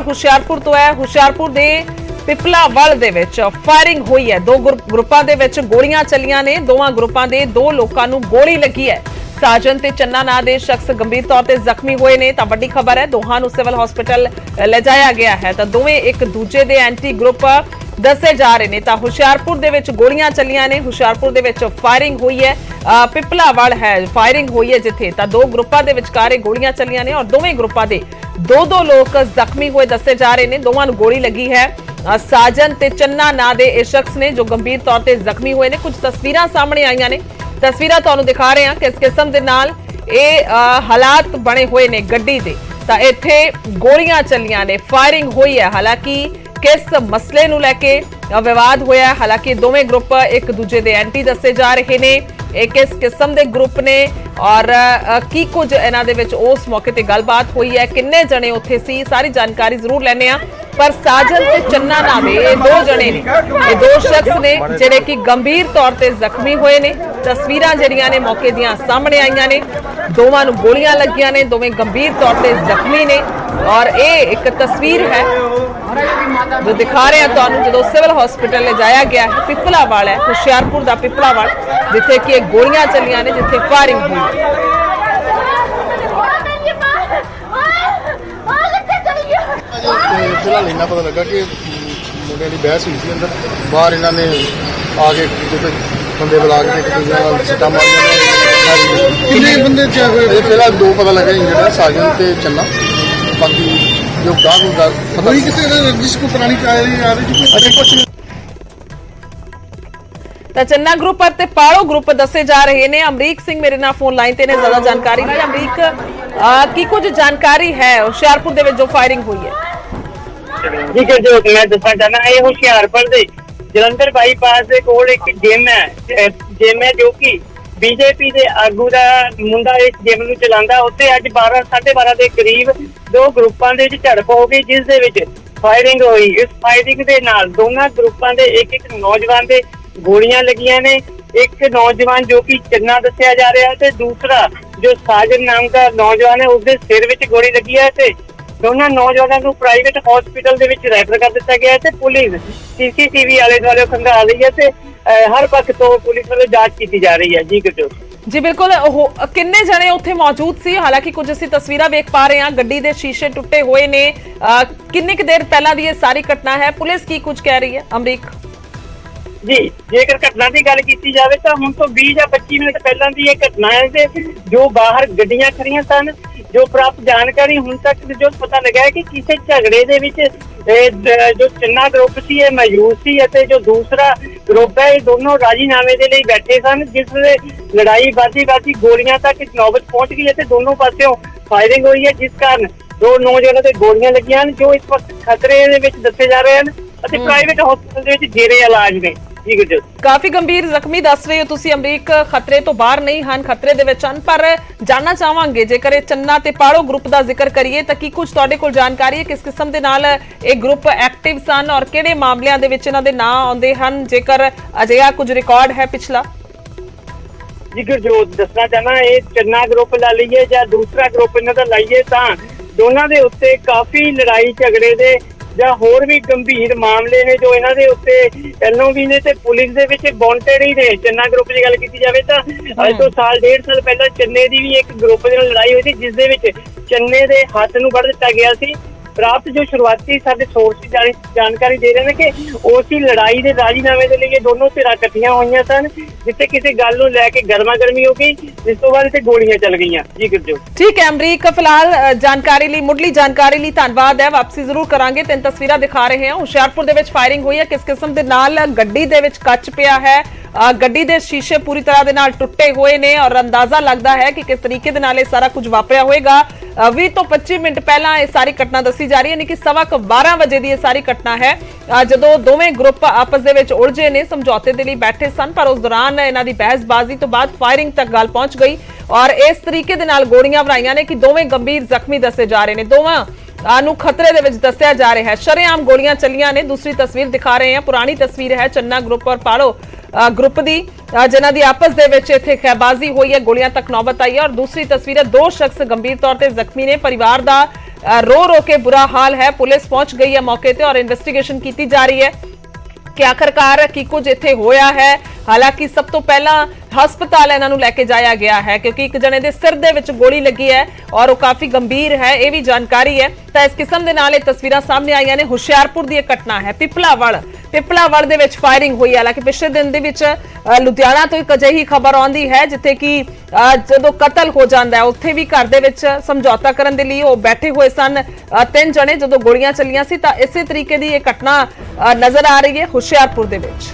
ਹੁਸ਼ਿਆਰਪੁਰ ਤੋਂ ਹੈ। ਹੁਸ਼ਿਆਰਪੁਰ ਦੇ ਪਿਪਲਾਵਲ ਦੇ ਵਿੱਚ ਫਾਇਰਿੰਗ ਹੋਈ ਹੈ। ਦੋ ਗਰੁੱਪ- ਗਰੁੱਪਾਂ ਦੇ ਵਿੱਚ ਗੋਲੀਆਂ ਚੱਲੀਆਂ ਨੇ। ਦੋਵਾਂ ਗਰੁੱਪਾਂ ਦੇ ਦੋ ਲੋਕਾਂ ਨੂੰ ਗੋਲੀ ਲੱਗੀ ਹੈ। ਸਾਜਨ ਤੇ ਚੰਨਾ ਨਾਂ ਦੇ ਸ਼ਖਸ ਗੰਭੀਰ ਤੌਰ ਤੇ ਜ਼ਖਮੀ ਹੋਏ ਨੇ। ਤਾਂ ਵੱਡੀ ਖਬਰ ਹੈ, ਦੋਹਾਂ ਨੂੰ ਸਿਵਲ ਹਸਪੀਟਲ ਲਿਜਾਇਆ ਗਿਆ ਹੈ। ਤਾਂ ਦੋਵੇਂ ਇੱਕ ਦੂਜੇ ਦੇ ਐਂਟੀ ਗਰੁੱਪ ਦੱਸੇ ਜਾ ਰਹੇ ਨੇ ਤਾਂ ਹੁਸ਼ਿਆਰਪੁਰ ਦੇ ਵਿੱਚ ਗੋਲੀਆਂ ਚੱਲੀਆਂ ਨੇ। ਹੁਸ਼ਿਆਰਪੁਰ ਦੇ ਵਿੱਚ ਫਾਇਰਿੰਗ ਹੋਈ ਹੈ। ਅ, ਹੈ ਫਾਇਰਿੰਗ ਹੋਈ ਹੈ ਜਿੱਥੇ। ਤਾਂ ਦੋ ਗਰੁੱਪਾਂ ਦੇ ਵਿਚਕਾਰ ਗੋਲੀਆਂ ਚੱਲੀਆਂ ਨੇ ਔਰ ਦੋਵੇਂ ਗਰੁੱਪਾਂ ਦੇ ਦੋ ਦੋ ਲੋਕ ਜ਼ਖਮੀ ਹੋਏ ਦੱਸੇ ਜਾ ਰਹੇ ਨੇ। ਦੋਵਾਂ ਨੂੰ ਗੋਲੀ ਲੱਗੀ ਹੈ। ਸਾਜਨ ਤੇ ਚੰਨਾ ਨਾਂ ਦੇ ਇਹ ਸ਼ਖਸ ਨੇ ਜੋ ਗੰਭੀਰ ਤੌਰ ਤੇ ਜ਼ਖਮੀ ਹੋਏ ਨੇ। ਕੁਝ ਤਸਵੀਰਾਂ ਸਾਹਮਣੇ ਆਈਆਂ ਨੇ। ਤਸਵੀਰਾਂ ਤੁਹਾਨੂੰ ਦਿਖਾ ਰਹੇ ਹਾਂ ਕਿਸ ਕਿਸਮ ਦੇ ਨਾਲ ਇਹ ਅ, ਹਾਲਾਤ ਬਣੇ ਹੋਏ ਨੇ ਗੱਡੀ ਦੇ। ਤਾਂ ਇੱਥੇ ਗੋਲੀਆਂ ਚੱਲੀਆਂ ਨੇ। ਫਾਇਰਿੰਗ ਹੋਈ ਹੈ। ਹਾਲਾਂਕਿ ਕਿਸ ਮਸਲੇ ਨੂੰ ਲੈ ਕੇ ਵਿਵਾਦ ਹੋਇਆ ਹਾਲਾਂਕਿ ਦੋਵੇਂ ਗਰੁੱਪ ਇੱਕ ਦੂਜੇ ਦੇ ਐਂਟੀ ਦੱਸੇ ਜਾ ਰਹੇ ਨੇ। ਇਹ ਕਿਸ ਕਿਸਮ ਦੇ ਗਰੁੱਪ ਨੇ ਔਰ ਕੀ ਕੁਝ ਇਹਨਾਂ ਦੇ ਵਿੱਚ ਉਸ ਮੌਕੇ ਤੇ ਗੱਲਬਾਤ ਹੋਈ ਹੈ? ਕਿੰਨੇ ਜਣੇ ਉੱਥੇ ਸੀ? ਸਾਰੀ ਜਾਣਕਾਰੀ ਜ਼ਰੂਰ ਲੈਣੇ ਆ ਪਰ ਸਾਜਨ ਤੇ ਚੰਨਾ ਨਾਮੇ ਇਹ ਦੋ ਜਣੇ ਨੇ। ਇਹ ਦੋ ਸ਼ਖਸ ਨੇ ਜਿਹੜੇ ਕਿ ਗੰਭੀਰ ਤੌਰ ਤੇ ਜ਼ਖਮੀ ਹੋਏ ਨੇ। ਤਸਵੀਰਾਂ ਜਿਹੜੀਆਂ ਨੇ ਮੌਕੇ ਦੀਆਂ ਸਾਹਮਣੇ ਆਈਆਂ ਨੇ। ਦੋਵਾਂ ਨੂੰ ਗੋਲੀਆਂ ਲੱਗੀਆਂ ਨੇ। ਦੋਵੇਂ ਗੰਭੀਰ ਤੌਰ ਤੇ ਜ਼ਖਮੀ ਨੇ। ਔਰ ਇਹ ਇੱਕ ਤਸਵੀਰ ਹੈ ਜੋ ਦਿਖਾ ਰਹੇ ਆ ਤੁਹਾਨੂੰ ਜਦੋਂ ਸਿਵਲ ਹਸਪੀਟਲ ਲਿਜਾਇਆ ਗਿਆ ਹੈ ਪਿਪਲਾਵਾਲ ਹੈ ਹੁਸ਼ਿਆਰਪੁਰ ਦਾ ਪਿਪਲਾਵਾਲ ਜਿੱਥੇ ਕਿ ਇਹ ਗੋਲੀਆਂ ਚੱਲੀਆਂ ਨੇ ਜਿੱਥੇ ਫਾਇਰਿੰਗ ਹੋਈ। ਹੈ। ਤੇ ਫਿਲਹਾਲ ਇੰਨਾ ਪਤਾ ਲੱਗਾ ਕਿ ਅਮ, ਮੁੰਡਿਆਂ ਦੀ ਬਹਿਸ ਹੋਈ ਸੀ ਅੰਦਰ। ਬਾਹਰ ਇਹਨਾਂ ਨੇ ਆ ਕੇ ਜਿੱਥੇ ਬੰਦੇ ਬੁਲਾ ਕੇ ਦੂਜੇ ਨਾਲ ਸਿੱਟਾ ਮਾਰੀਆਂ ਕਿੰਨੇ ਬੰਦੇ ਚ ਇਹ ਫਿਲਹਾਲ ਦੋ ਪਤਾ ਲੱਗਾ ਇੰਜਰਡ ਸਾਜਨ ਤੇ ਚੰਨਾ। ਬਾਕੀ ਜੋ ਗਾਹ ਨੂੰ ਗੱਲ ਪਤਾ ਨਹੀਂ ਕਿਤੇ ਰੰਜਿਸ਼ ਕੋ ਪੁਰਾਣੀ ਆ ਰਹੀ ਆ ਰਹੀ ਜੀ ਅਜੇ ਕੁਝ ਤਾਂ ਚੰਨਾ ਗਰੁੱਪ ਅਤੇ ਪਾੜੋ ਗਰੁੱਪ ਦੱਸੇ ਜਾ ਰਹੇ ਨੇ। ਅਮਰੀਕ ਸਿੰਘ ਮੇਰੇ ਨਾਲ ਫੋਨ ਲਾਈਨ ਤੇ ਨੇ ਜ਼ਿਆਦਾ ਜਾਣਕਾਰੀ ਲਈ ਅਮਰੀਕ ਕੀ ਕੁਝ ਜਾਣਕਾਰੀ ਹੈ? ਹੁਸ਼ਿਆਰਪੁਰ ਦੇ ਵਿੱਚ ਜੋ ਫਾਇਰਿੰਗ ਹੋਈ ਹੈ। ਜੀ ਜੋ ਮੈਂ ਦੱਸਣਾ ਚਾਹਨਾ ਇਹ ਹੁਸ਼ਿਆਰਪੁਰ ਦੇ ਜਲੰਧਰ ਬਾਈਪਾਸ ਦੇ ਕੋਲ ਇੱਕ ਜਿਮ ਹੈ ਜਿਮ ਹੈ ਜੋ ਕਿ ਬੀਜੇਪੀ ਦੇ ਆਗੂ ਦਾ ਮੁੰਡਾ ਇਸ ਜਿਮ ਨੂੰ ਚਲਾਉਂਦਾ, ਉੱਥੇ ਅੱਜ 12 12:30 ਦੇ ਕਰੀਬ ਦੋ ਗਰੁੱਪਾਂ ਦੇ ਵਿੱਚ ਝੜਪ ਹੋ ਗਈ, ਜਿਸ ਦੇ ਵਿੱਚ ਫਾਇਰਿੰਗ ਹੋਈ। ਇਸ ਫਾਇਰਿੰਗ ਦੇ ਨਾਲ ਦੋਨਾਂ ਗਰੁੱਪਾਂ ਦੇ ਇੱਕ ਇੱਕ ਨੌਜਵਾਨ ਦੇ ਗੋਲੀਆਂ ਲੱਗੀਆਂ ਨੇ। ਇੱਕ ਨੌਜਵਾਨ ਜੋ ਕਿ ਚੰਨਾ ਦੱਸਿਆ ਜਾ ਰਿਹਾ ਤੇ ਦੂਸਰਾ ਜੋ ਸਾਜਨ ਨਾਮ ਦਾ ਨੌਜਵਾਨ ਹੈ, ਉਸਦੇ ਸਿਰ ਵਿੱਚ ਗੋਲੀ ਲੱਗੀ ਹੈ ਤੇ ਦੋਨਾਂ ਨੌਜਵਾਨਾਂ ਨੂੰ ਪ੍ਰਾਈਵੇਟ ਹਸਪੀਟਲ ਦੇ ਵਿੱਚ ਰੈਫਰ ਕਰ ਦਿੱਤਾ ਗਿਆ ਹੈ ਤੇ ਪੁਲਿਸ ਸੀਸੀਟੀਵੀ ਵਾਲੇ ਦੁਆਲੇ ਖੰਗਾਲ ਰਹੀ ਹੈ ਤੇ ਹਰ ਪੱਖ ਤੋਂ ਪੁਲਿਸ ਵੱਲੋਂ ਜਾਂਚ ਕੀਤੀ ਜਾ ਰਹੀ ਹੈ। ਜੀ ਕਿਤੇ ਜੀ ਬਿਲਕੁਲ ਉਹ ਕਿੰਨੇ ਜਣੇ ਉੱਥੇ ਮੌਜੂਦ ਸੀ? ਹਾਲਾਂਕਿ ਕੁਝ ਅਸੀਂ ਤਸਵੀਰਾਂ ਵੇਖ ਪਾ ਰਹੇ ਹਾਂ। ਗੱਡੀ ਦੇ ਸ਼ੀਸ਼ੇ ਟੁੱਟੇ ਹੋਏ ਨੇ। ਅਹ, ਕਿੰਨੀ ਕੁ ਦੇਰ ਪਹਿਲਾਂ ਦੀ ਇਹ ਸਾਰੀ ਘਟਨਾ ਹੈ? ਪੁਲਿਸ ਕੀ ਕੁਝ ਕਹਿ ਰਹੀ ਹੈ? ਅਮਰੀਕ। ਜੀ ਜੇਕਰ ਘਟਨਾ ਦੀ ਗੱਲ ਕੀਤੀ ਜਾਵੇ ਤਾਂ ਹੁਣ ਤੋਂ 20 ਜਾਂ 25 ਮਿੰਟ ਪਹਿਲਾਂ ਦੀ ਇਹ ਘਟਨਾ ਹੈ ਤੇ ਜੋ ਬਾਹਰ ਗੱਡੀਆਂ ਖੜੀਆਂ ਸਨ ਜੋ ਪ੍ਰਾਪਤ ਜਾਣਕਾਰੀ ਹੁਣ ਤੱਕ ਜੋ ਪਤਾ ਲੱਗਾ ਹੈ ਕਿ ਕਿਸੇ ਝਗੜੇ ਦੇ ਵਿੱਚ ਜੋ ਚੰਨਾ ਗਰੁੱਪ ਸੀ ਇਹ ਮੌਜੂਦ ਸੀ ਅਤੇ ਜੋ ਦੂਸਰਾ ਗਰੁੱਪ ਹੈ ਇਹ ਦੋਨੋਂ ਰਾਜੀਨਾਮੇ ਦੇ ਲਈ ਬੈਠੇ ਸਨ ਜਿਸ ਦੇ ਲੜਾਈ ਬਾਜੀ ਬਾਜੀ ਗੋਲੀਆਂ ਤੱਕ ਨੌਬਤ ਪਹੁੰਚ ਗਈ ਅਤੇ ਦੋਨੋਂ ਪਾਸਿਓਂ ਫਾਇਰਿੰਗ ਹੋਈ ਹੈ ਜਿਸ ਕਾਰਨ ਦੋ ਨੌਜਵਾਨਾਂ ਤੇ ਗੋਲੀਆਂ ਲੱਗੀਆਂ ਹਨ ਜੋ ਇਸ ਵਕਤ ਖਤਰੇ ਦੇ ਵਿੱਚ ਦੱਸੇ ਜਾ ਰਹੇ ਹਨ ਅਤੇ ਪ੍ਰਾਈਵੇਟ ਹਸਪਤਾਲ ਦੇ ਵਿੱਚ ਜੇਰੇ ਇਲਾਜ ਨੇ। ਜੀ ਕਾਫੀ ਗੰਭੀਰ ਜ਼ਖਮੀ ਦੱਸ ਰਹੇ ਹੋ ਤੁਸੀਂ ਅਮਰੀਕ। ਖਤਰੇ ਤੋਂ ਬਾਹਰ ਨਹੀਂ ਹਨ ਖਤਰੇ ਦੇ ਵਿੱਚ ਹਨ ਪਰ ਜਾਨਣਾ ਚਾਹਾਂਗੇ। ਜੇਕਰ ਇਹ ਚੰਨਾ ਤੇ ਪਾੜੋ ਗਰੁੱਪ ਦਾ ਜ਼ਿਕਰ ਕਰੀਏ ਤਾਂ ਕੀ ਕੁਝ ਤੁਹਾਡੇ ਕੋਲ ਜਾਣਕਾਰੀ ਹੈ? ਕਿਸ ਕਿਸਮ ਦੇ ਨਾਲ ਇਹ ਗਰੁੱਪ ਐਕਟਿਵ ਸਨ ਔਰ ਕਿਹੜੇ ਮਾਮਲਿਆਂ ਦੇ ਵਿੱਚ ਇਹਨਾਂ ਦੇ ਨਾਂ ਆਉਂਦੇ ਹਨ ਜੇਕਰ ਅਜਿਹਾ ਕੁਝ ਰਿਕਾਰਡ ਹੈ ਪਿਛਲਾ? ਜੀ ਗੁਰਜੋਤ ਦੱਸਣਾ ਚਾਹਨਾ ਇਹ ਚੰਨਾ ਗਰੁੱਪ ਲਾ ਲਈਏ ਜਾਂ ਦੂਸਰਾ ਗਰੁੱਪ ਇਹਨਾਂ ਦਾ ਲਾਈਏ ਤਾਂ ਦੋਨਾਂ ਦੇ ਉੱਤੇ ਕਾਫੀ ਲੜਾਈ ਝਗੜੇ ਦੇ ਜਾਂ ਹੋਰ ਵੀ ਗੰਭੀਰ ਮਾਮਲੇ ਨੇ ਜੋ ਇਹਨਾਂ ਦੇ ਉੱਤੇ ਪਹਿਲੋਂ ਵੀ ਨੇ ਤੇ ਪੁਲਿਸ ਦੇ ਵਿੱਚ ਵਾਂਟਡ ਹੀ ਨੇ। ਚੰਨਾ ਗਰੁੱਪ ਦੀ ਗੱਲ ਕੀਤੀ ਜਾਵੇ ਤਾਂ ਅੱਜ ਤੋਂ ਸਾਲ ਡੇਢ ਸਾਲ ਪਹਿਲਾਂ ਚੰਨੇ ਦੀ ਵੀ ਇੱਕ ਗਰੁੱਪ ਦੇ ਨਾਲ ਲੜਾਈ ਹੋਈ ਸੀ ਜਿਸ ਦੇ ਵਿੱਚ ਚੰਨੇ ਦੇ ਹੱਥ ਨੂੰ ਵੱਢ ਦਿੱਤਾ ਗਿਆ ਸੀ। ਪ੍ਰਾਪਤ ਜੋ ਸ਼ੁਰੂਆਤੀ ਸਾਡੇ ਸੋਰਸ ਜਾਣਕਾਰੀ ਦੇ ਰਹੇ ਨੇ ਕਿ ਉਸੇ ਲੜਾਈ ਦੇ ਰਾਜੀਨਾਮੇ ਦੇ ਲਈ ਇਹ ਦੋਨੋਂ ਧਿਰਾਂ ਇਕੱਠੀਆਂ ਹੋਈਆਂ ਸਨ, ਜਿੱਥੇ ਕਿਸੇ ਗੱਲ ਨੂੰ ਲੈ ਕੇ ਗਰਮਾ ਗਰਮੀ ਹੋ ਗਈ, ਜਿਸ ਤੋਂ ਬਾਅਦ ਇੱਥੇ ਗੋਲੀਆਂ ਚੱਲ ਗਈਆਂ। ਜੀ ਗੁਰਜੋ। ਠੀਕ ਹੈ, ਅਮਰੀਕ, ਫਿਲਹਾਲ ਜਾਣਕਾਰੀ ਲਈ, ਮੁੱਢਲੀ ਜਾਣਕਾਰੀ ਲਈ ਧੰਨਵਾਦ ਹੈ। ਵਾਪਸੀ ਜ਼ਰੂਰ ਕਰਾਂਗੇ। ਤਿੰਨ ਤਸਵੀਰਾਂ ਦਿਖਾ ਰਹੇ ਹਾਂ। ਹੁਸ਼ਿਆਰਪੁਰ ਦੇ ਵਿੱਚ ਫਾਇਰਿੰਗ ਹੋਈ ਹੈ। ਕਿਸ ਕਿਸਮ ਦੇ ਨਾਲ ਗੱਡੀ ਦੇ ਵਿੱਚ ਕੱਚ ਪਿਆ ਹੈ? ਗੱਡੀ ਦੇ ਸ਼ੀਸ਼ੇ ਪੂਰੀ ਤਰ੍ਹਾਂ ਦੇ ਨਾਲ ਟੁੱਟੇ ਹੋਏ ਨੇ ਔਰ ਅੰਦਾਜ਼ਾ ਲੱਗਦਾ ਹੈ ਕਿ ਕਿਸ ਤਰੀਕੇ ਦੇ ਨਾਲ ਇਹ ਸਾਰਾ ਕੁਝ ਵਾਪਰਿਆ ਹੋਵੇਗਾ 20 ਤੋਂ 25 ਮਿੰਟ ਪਹਿਲਾਂ ਇਹ ਸਾਰੀ ਘਟਨਾ ਦੱਸੀ ਜਾ ਰਹੀ ਹੈ, ਯਾਨੀ ਕਿ ਸਵਾ ਕੁ 12 ਵਜੇ ਦੀ ਇਹ ਸਾਰੀ ਘਟਨਾ ਹੈ। ਜਦੋਂ ਦੋਵੇਂ ਗਰੁੱਪ ਆਪਸ ਦੇ ਵਿੱਚ ਉਲਝੇ ਨੇ, ਸਮਝੌਤੇ ਦੇ ਲਈ ਬੈਠੇ ਸਨ, ਪਰ ਉਸ ਦੌਰਾਨ ਇਹਨਾਂ ਦੀ ਬਹਿਸਬਾਜ਼ੀ ਤੋਂ ਬਾਅਦ ਫਾਇਰਿੰਗ ਤੱਕ ਗੱਲ ਪਹੁੰਚ ਗਈ ਔਰ ਇਸ ਤਰੀਕੇ ਦੇ ਨਾਲ ਗੋਲੀਆਂ ਬਣਾਈਆਂ ਨੇ ਕਿ ਦੋਵੇਂ ਗੰਭੀਰ ਜ਼ਖਮੀ ਦੱਸੇ ਜਾ ਰਹੇ ਨੇ। ਦੋਵਾਂ ਨੂੰ ਖਤਰੇ ਦੇ ਵਿੱਚ ਦੱਸਿਆ ਜਾ ਰਿਹਾ ਹੈ। ਸ਼ਰੇਆਮ ਗੋਲੀਆਂ ਚੱਲੀਆਂ ਨੇ। ਦੂਸਰੀ ਤਸਵੀਰ ਦਿਖਾ ਰਹੇ ਹਾਂ। ਪੁਰਾਣੀ ਤਸਵੀਰ ਹੈ ਚੰਨਾ ਗਰੁੱਪ ਔਰ ਪਾੜੋ ਗਰੁੱਪ ਦੀ ਅ, ਜਿਨ੍ਹਾਂ ਦੀ ਆਪਸ ਦੇ ਵਿੱਚ ਇੱਥੇ ਖੈਬਾਜ਼ੀ ਹੋਈ ਹੈ ਗੋਲੀਆਂ ਤੱਕ ਨੌਬਤ ਆਈ ਹੈ। ਔਰ ਦੂਸਰੀ ਤਸਵੀਰ ਹੈ ਦੋ ਸ਼ਖਸ ਗੰਭੀਰ ਤੌਰ ਤੇ ਜ਼ਖਮੀ ਨੇ। ਪਰਿਵਾਰ ਦਾ ਰੋ ਰੋ ਕੇ ਬੁਰਾ ਹਾਲ ਹੈ। ਪੁਲਿਸ ਪਹੁੰਚ ਗਈ ਹੈ ਮੌਕੇ ਤੇ ਔਰ ਇਨਵੈਸਟੀਗੇਸ਼ਨ ਕੀਤੀ ਜਾ ਰਹੀ ਹੈ ਕਿ ਆਖਰਕਾਰ ਕੀ ਕੁਝ ਇੱਥੇ ਹੋਇਆ ਹੈ। ਹਾਲਾਂਕਿ ਸਭ ਤੋਂ ਪਹਿਲਾਂ ਹਸਪਤਾਲ ਇਹਨਾਂ ਨੂੰ ਲੈ ਕੇ ਜਾਇਆ ਗਿਆ ਹੈ, ਕਿਉਂਕਿ ਇੱਕ ਜਣੇ ਦੇ ਸਿਰ ਦੇ ਵਿੱਚ ਗੋਲੀ ਲੱਗੀ ਹੈ ਔਰ ਉਹ ਕਾਫੀ ਗੰਭੀਰ ਹੈ, ਇਹ ਵੀ ਜਾਣਕਾਰੀ ਹੈ। ਤਾਂ ਇਸ ਕਿਸਮ ਦੇ ਨਾਲ ਇਹ ਤਸਵੀਰਾਂ ਸਾਹਮਣੇ ਆਈਆਂ ਨੇ। ਹੁਸ਼ਿਆਰਪੁਰ ਦੀ ਇਹ ਘਟਨਾ ਹੈ, ਪਿਪਲਾਵਲ। ਪਿਪਲਾਵਲ ਦੇ ਵਿੱਚ ਫਾਇਰਿੰਗ ਹੋਈ ਹੈ। ਹਾਲਾਂਕਿ ਪਿਛਲੇ ਦਿਨ ਦੇ ਵਿੱਚ ਲੁਧਿਆਣਾ ਤੋਂ ਇੱਕ ਅਜਿਹੀ ਖਬਰ ਆਉਂਦੀ ਹੈ, ਜਿੱਥੇ ਕਿ ਜਦੋਂ ਕਤਲ ਹੋ ਜਾਂਦਾ ਹੈ, ਉੱਥੇ ਵੀ ਘਰ ਦੇ ਵਿੱਚ ਸਮਝੌਤਾ ਕਰਨ ਦੇ ਲਈ ਉਹ ਬੈਠੇ ਹੋਏ ਸਨ। ਤਿੰਨ ਜਣੇ ਜਦੋਂ ਗੋਲੀਆਂ ਚੱਲੀਆਂ ਸੀ, ਤਾਂ ਇਸੇ ਤਰੀਕੇ ਦੀ ਇਹ ਘਟਨਾ ਨਜ਼ਰ ਆ ਰਹੀ ਹੈ ਹੁਸ਼ਿਆਰਪੁਰ ਦੇ ਵਿੱਚ।